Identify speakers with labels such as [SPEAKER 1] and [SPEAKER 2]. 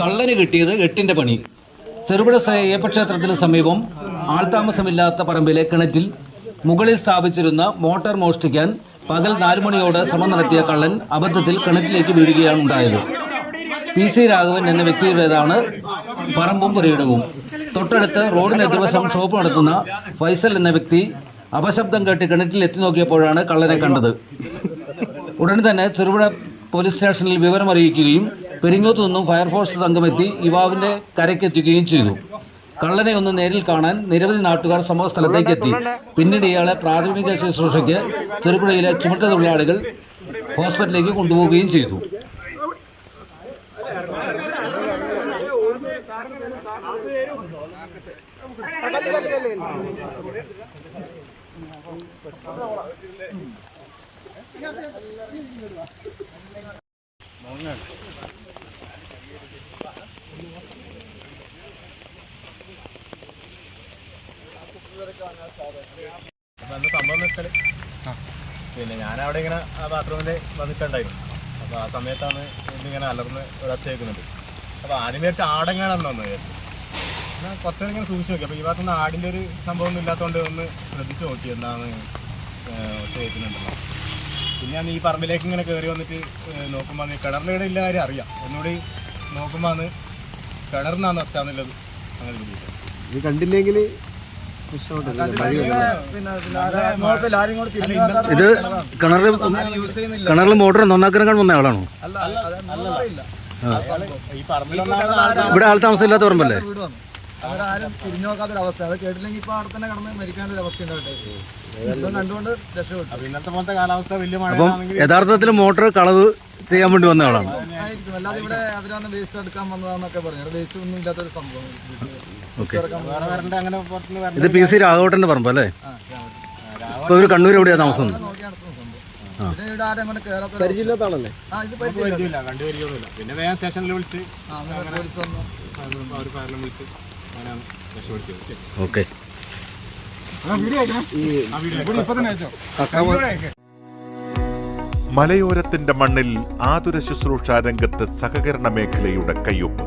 [SPEAKER 1] കള്ളന് കിട്ടിയത് എട്ടിന്റെ പണി. ചെറുപുഴ ശ്രീ അയ്യപ്പ ക്ഷേത്രത്തിന് സമീപം ആൾതാമസമില്ലാത്ത പറമ്പിലെ കിണറ്റിൽ മുകളിൽ സ്ഥാപിച്ചിരുന്ന മോട്ടോർ മോഷ്ടിക്കാൻ പകൽ നാലു മണിയോടെ ശ്രമം നടത്തിയ കള്ളൻ അബദ്ധത്തിൽ കിണറ്റിലേക്ക് വീഴുകയാണ് ഉണ്ടായത്. പി സി രാഘവൻ എന്ന വ്യക്തിയുടേതാണ് പറമ്പും പുരയിടവും. തൊട്ടടുത്ത് റോഡിന് എതിർവശം ഷോപ്പ് നടത്തുന്ന ഫൈസൽ എന്ന വ്യക്തി അപശബ്ദം കേട്ട് കിണറ്റിൽ എത്തി നോക്കിയപ്പോഴാണ് കള്ളനെ കണ്ടത്. ഉടൻ തന്നെ ചെറുപുഴ പോലീസ് സ്റ്റേഷനിൽ വിവരമറിയിക്കുകയും പെരിങ്ങോത്തു നിന്നും ഫയർഫോഴ്സ് സംഘമെത്തി യുവാവിന്റെ കരയ്ക്കെത്തിക്കുകയും ചെയ്തു. കള്ളനെ ഒന്ന് നേരിൽ കാണാൻ നിരവധി നാട്ടുകാർ സംഭവ സ്ഥലത്തേക്ക് എത്തി. പിന്നീട് ഇയാളെ പ്രാഥമിക ശുശ്രൂഷയ്ക്ക് ചെറുപുഴയിലെ ചുമട്ട തൊഴിലാളികൾ ഹോസ്പിറ്റലിലേക്ക് കൊണ്ടുപോവുകയും ചെയ്തു.
[SPEAKER 2] സംഭവം വെച്ചാൽ പിന്നെ ഞാൻ അവിടെ ഇങ്ങനെ ആ ബാത്റൂമിൽ വന്നിട്ടുണ്ടായിരുന്നു. അപ്പോൾ ആ സമയത്താണ് ഇതിങ്ങനെ അലർന്ന് ഒരൊച്ച കേൾക്കുന്നുണ്ട്. അപ്പോൾ ആദ്യം വിചാരിച്ച ആടെങ്ങാണെന്ന് വന്നു വിചാരിച്ചു. എന്നാൽ കുറച്ച് നേരം ഇങ്ങനെ സൂക്ഷിച്ച് നോക്കി. അപ്പോൾ ഈ ഭാഗത്തുനിന്ന് ആടിന്റെ ഒരു സംഭവം ഒന്നും ഇല്ലാത്തതുകൊണ്ട് ഒന്ന് ശ്രദ്ധിച്ച് നോക്കി എന്താണ് ഒറ്റ ഒച്ച കേൾക്കുന്നുണ്ടല്ലോ. പിന്നെ ഞാൻ ഈ പറമ്പിലേക്ക് ഇങ്ങനെ കയറി വന്നിട്ട് നോക്കുമ്പോൾ കിണറിന്റെ ഇവിടെ ഇല്ല കാര്യം അറിയാം. ഒന്നുകൂടി നോക്കുമ്പോൾ അന്ന് കിണറിനാന്ന് ഒച്ചാന്നുള്ളത് അങ്ങനെ
[SPEAKER 3] ഇത് കണ്ടില്ലെങ്കിൽ
[SPEAKER 1] ഇത് കിണറിൽ കിണറിൽ മോട്ടർ നന്നാക്കാൻ വന്ന ആളാണോ? ഇവിടെ ആൾ പറമ്പല്ലേ?
[SPEAKER 4] അവരാരും തിരിഞ്ഞു നോക്കാത്തൊരവസ്ഥ അത് കേട്ടില്ലെങ്കിൽ ഇപ്പൊ അവിടെ തന്നെ കടന്ന് മരിക്കാനുള്ള അവസ്ഥ ഉണ്ടാവട്ടെ.
[SPEAKER 2] അപ്പൊ
[SPEAKER 1] അപ്പം യഥാർത്ഥത്തിൽ മോട്ടോർ കളവ് ചെയ്യാൻ വേണ്ടി വന്ന ആളാണ്.
[SPEAKER 4] അല്ലാതെ ഇവിടെ അവരാണ് വേസ്റ്റ് എടുക്കാൻ വന്നതാന്നൊക്കെ പറഞ്ഞു. വേസ്റ്റ് ഒന്നും ഇല്ലാത്തൊരു സംഭവം.
[SPEAKER 1] ഇത് പി സി രാഘവട്ടന്റെ പറമ്പ് അല്ലേ? ഇപ്പൊ ഇവർ കണ്ണൂർ എവിടെയാ താമസം?
[SPEAKER 4] പിന്നെ
[SPEAKER 2] വേഗം സ്റ്റേഷനിൽ വിളിച്ച്.
[SPEAKER 1] ഓക്കെ.
[SPEAKER 5] മലയോരത്തിന്റെ മണ്ണിൽ ആതുര ശുശ്രൂഷ രംഗത്ത് സഹകരണ മേഖലയുടെ കയ്യൊപ്പ്.